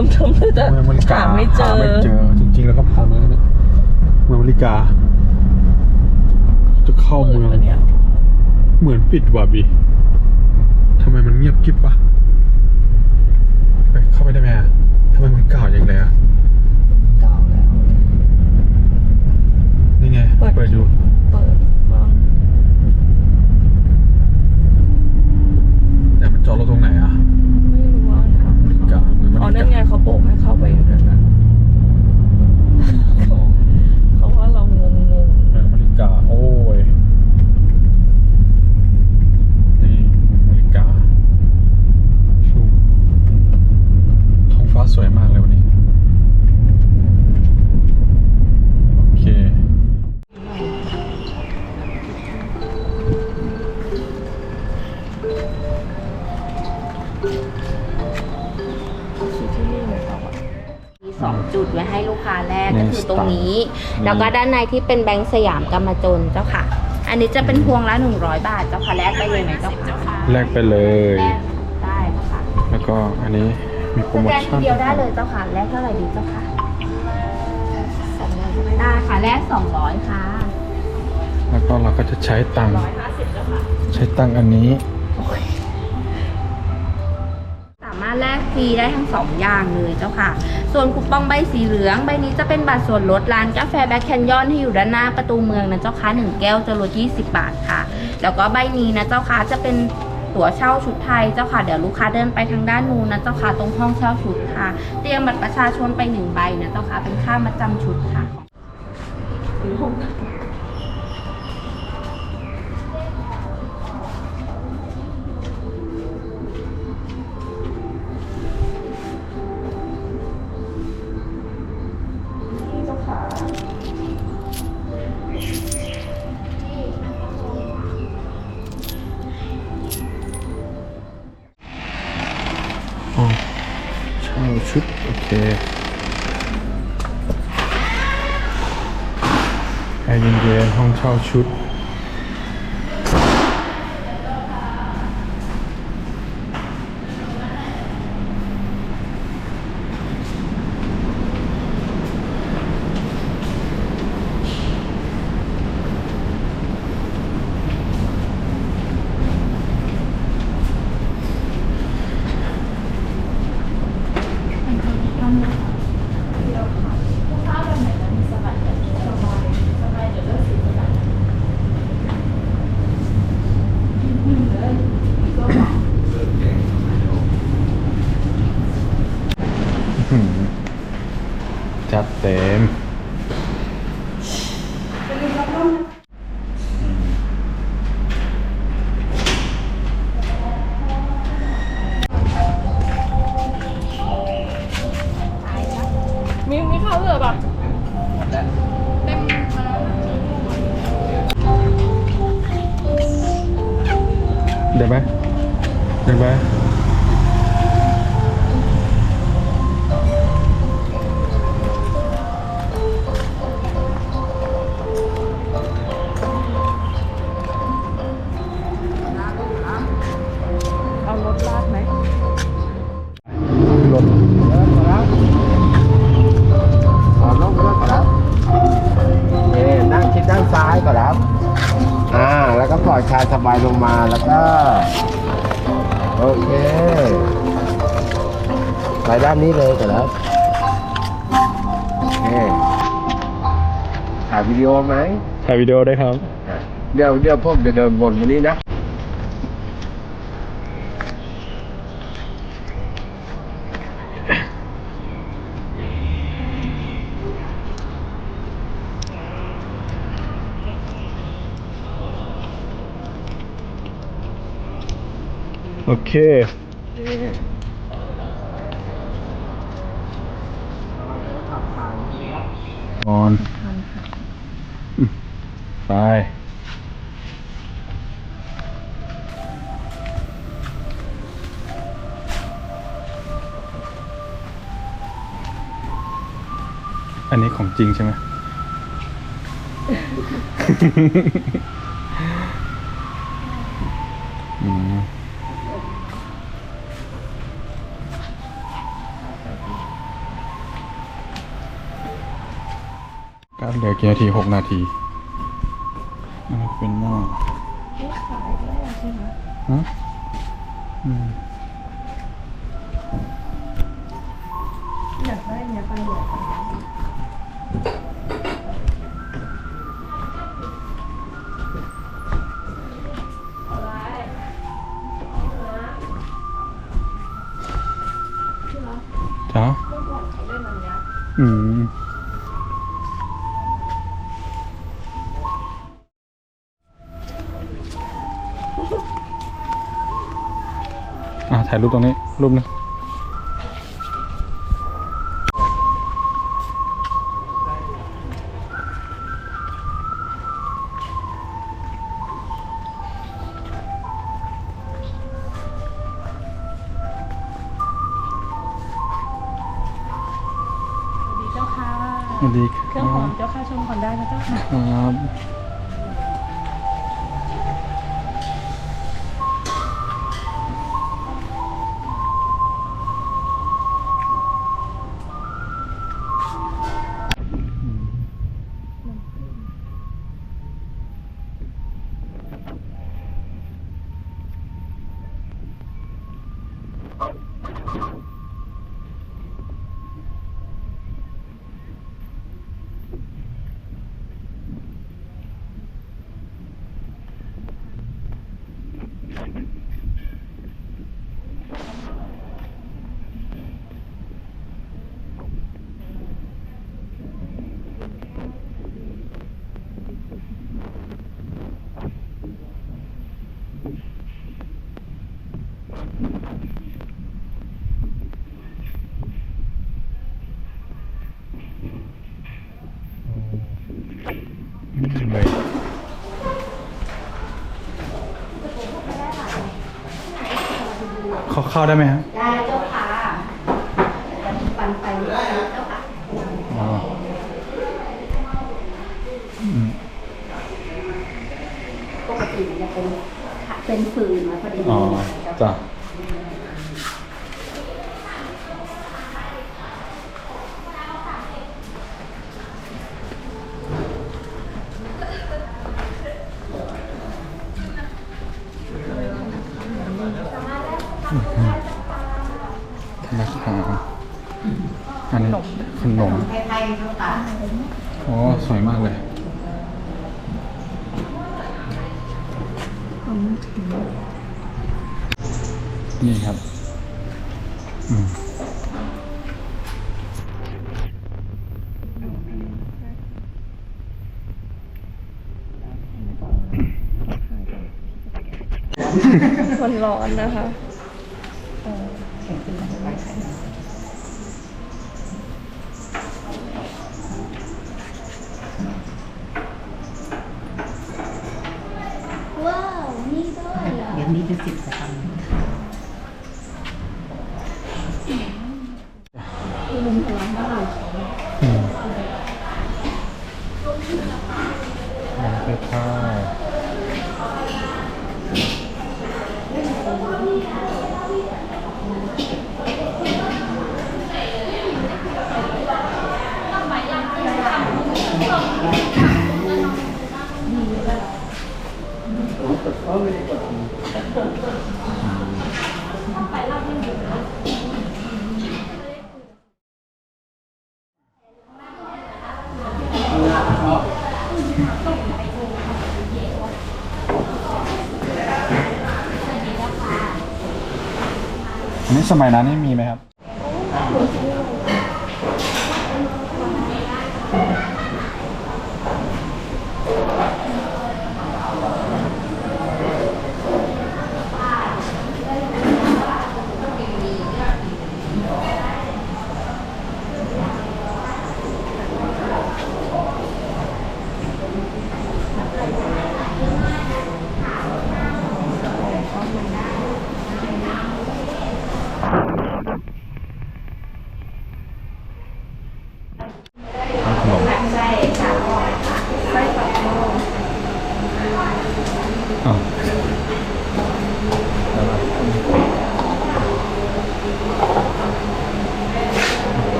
ริ่มทำเลยแต่เมืองอเมริกาหาไม่เจอหาไม่เจอ จริง ๆ แล้วก็ผ่านมาแล้วเนี่ยเมืองอเมริกา จะเข้าเมืองปิดปะเนี่ยเหมือนปิดว่ะบีทำไมมันเงียบกิ๊บวะไปเข้าไปได้ไหมอะทำไมมันเก่าอย่างเลยอะเก่าแล้วนี่ไงเปิดเปิดดูเปิด แล้วก็ด้านในที่เป็นแบงค์สยามกรรมจนเจ้าค่ะ อันนี้จะเป็นพวงละ100 บาทเจ้าค่ะแลกไปเลยไหมเจ้าค่ะแลกไปเลยแลกได้เจ้าค่ะแล้วก็อันนี้มีโปสรโมแกนทีชั่นเดียวได้เลยเจ้าค่ะแลกเท่าไหร่ดีเจ้าค่ะได้ค่ะแลก200ค่ะแล้วก็เราก็จะใช้ตังค์150เจ้าค่ะใช้ตังค์อันนี้ ฟรีได้ทั้งสองอย่างเลยเจ้าค่ะ ส่วนคูปองใบสีเหลือง ใบนี้จะเป็นบัตรส่วนลดร้านกาแฟแบ็คแคนยอนที่อยู่ด้านหน้าประตูเมืองนะเจ้าค่ะหนึ่งแก้วจะลด 20 บาทค่ะ แล้วก็ใบนี้นะเจ้าค่ะจะเป็นตั๋วเช่าชุดไทยเจ้าค่ะเดี๋ยวลูกค้าเดินไปทางด้านนู้นนะเจ้าค่ะตรงห้องเช่าชุดค่ะ เตรียมบัตรประชาชนไปหนึ่งใบนะเจ้าค่ะเป็นค่ามาจำชุดค่ะ เช่าชุด นนี้เลยก่อนครับโอเคถ่ายวิดีโอไหมถ่ายวิดีโอได้ครับอะเดี๋ยวเดี๋ยวผมจะเดินบนวันนี้นะโอเค ออนไปอันนี้ของจริงใช่ไหม อืม เหลือกี่นาทีหกนาทีอันนี้เป็นหม้อนี่ขายได้ใช่ไหมฮะอืมอยากได้เนี่ยไปอยากได้จ้าเมื่อก่อนเขาเล่นอันเนี้ยอืม ถ่ายรูปตรงนี้ รูปหนึงสวัสดีเจ้าค่ะสวัสดีคเครื่รัองหอมบเจ้าค่ะชมก่อนได้นะเจ้าค่ะ เขาเข้าได้ไหมครับได้เจ้าค่ะจะปันไปเรื่อยๆเจ้าค่ะอ๋ออืมปกติจะเป็นเป็นฟืนมาพอดีอ๋อจ้ะ ธนาคารอันนี้ขนมไทยๆเจ้าค่ะอ๋อสวยมากเลยนี่ครับ อืมมันร้อนนะคะเออ ว้าว นี่ด้วยอะ เดี๋ยว นี้เป็นสิบสตางค์ลุงพลังบ้านอืมน้ำไปข้าว อันนี้สมัยนั้นนี่มีไหมครับ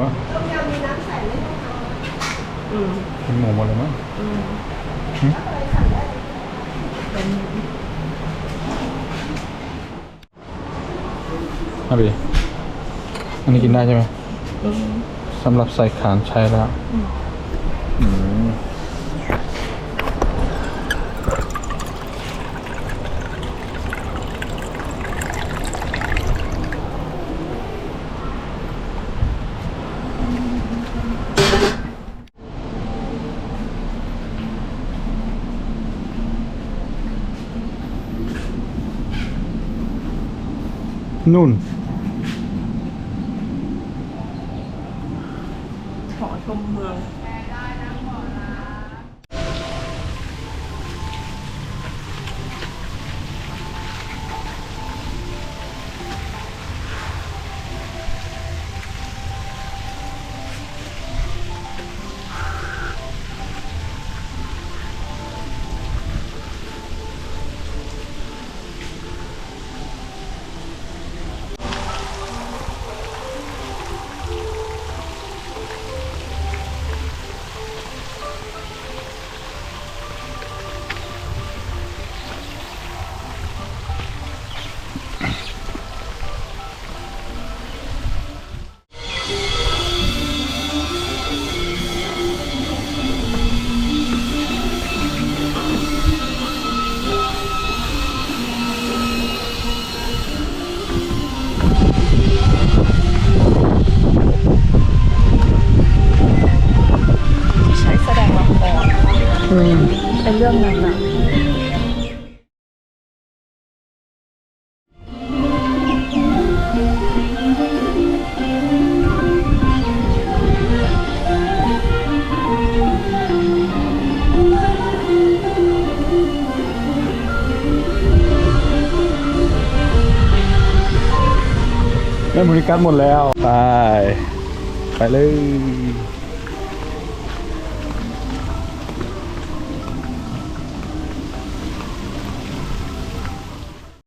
ป่ะต้มยำมีน้ำใส่ไหมคะอืมกินหมูหมดเลยมั้งอืมแล้วอะไรสั่งได้เป็นอะบีอันนี้กินได้ใช่ไหมสำหรับใส่ขานใช้แล้วอืม นุ่ เรื่องนั้นอะได้บริการหมดแล้ว ไป ไปเลย